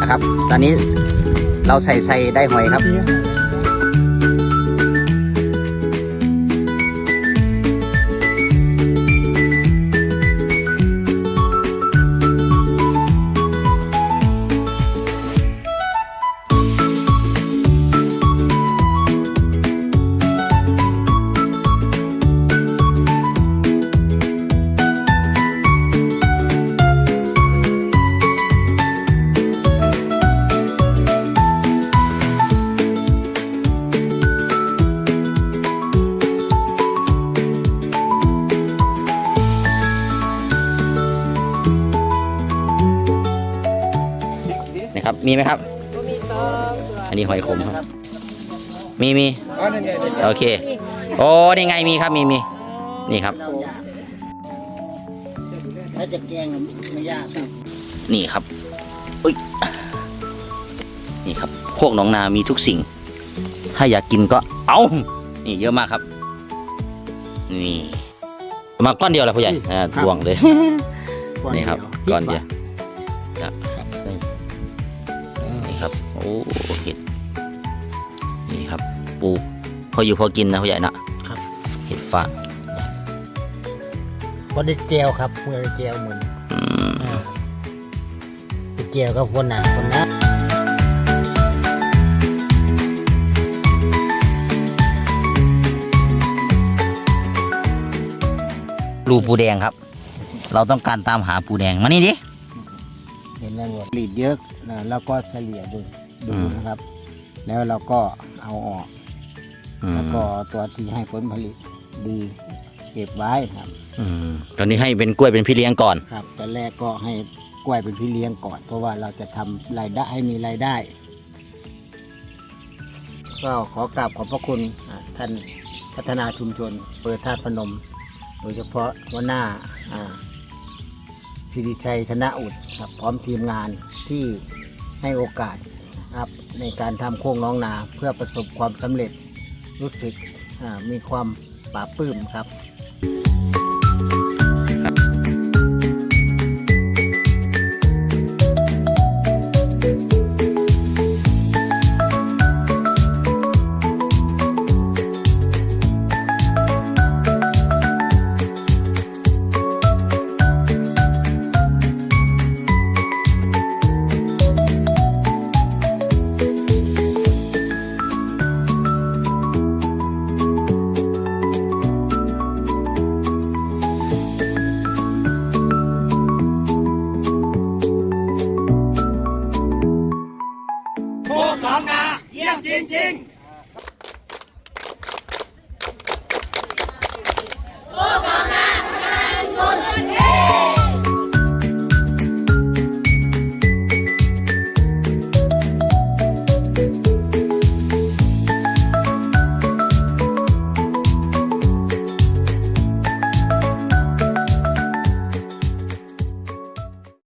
นะครับ ตอนนี้เราใส่ใส่ได้หอยครับ ครับ มีไหมครับมีสองตัวอันนี้หอยขมครับ มีมีอ๋อนั่นไงโอเค โอ้นี่ไงมีครับมีมีนี่ครับถ้าจะแกงไม่ยากครับนี่ครับอุ้ยนี่ครับโคกหนองนามีทุกสิ่ง ถ้าอยากกินก็เอานี่เยอะมากครับ นี่ มาก้อนเดียวแหละผู้ใหญ่อ่าทวงเลยนี่ครับก้อนเดียวครับนี่ครับโอ้เห็ดนี่ครับปลูกพออยู่พอกินนะผู้ใหญ่นะครับ เห็ดฟางพอได้เจลครับเมื่อได้เจลเหมือนอืมได้เจลก็คนหนาคนนะรูปูแดงครับ เราต้องการตามหาปูแดงมานี่ดิ เห็นแล้วหมดหลีดเยอะนะแล้วก็เฉลี่ยดู ดูอืมนะครับ แล้วเราก็เอาออกอืมแล้วก็ตัวที่ให้ผลผลิตดีเก็บไว้ครับอืมตอนนี้ให้เป็นกล้วยเป็นพี่เลี้ยงก่อนครับตอนแรกก็ให้กล้วยเป็นพี่เลี้ยงก่อน เพราะว่าเราจะทำรายได้ให้มีรายได้ ก็ขอกราบขอบพระคุณอ่าท่านพัฒนาชุมชน เปิดธาตุพนม โดยเฉพาะหัวหน้าอ่าสิริชัยธนอุดครับพร้อมทีมงานที่ให้โอกาสนะ ครับในการทำโค้งน้องนาเพื่อประสบความสำเร็จรู้สึกมีความปราบปลื้มครับ กหนองนาเยี่ยมจริงๆ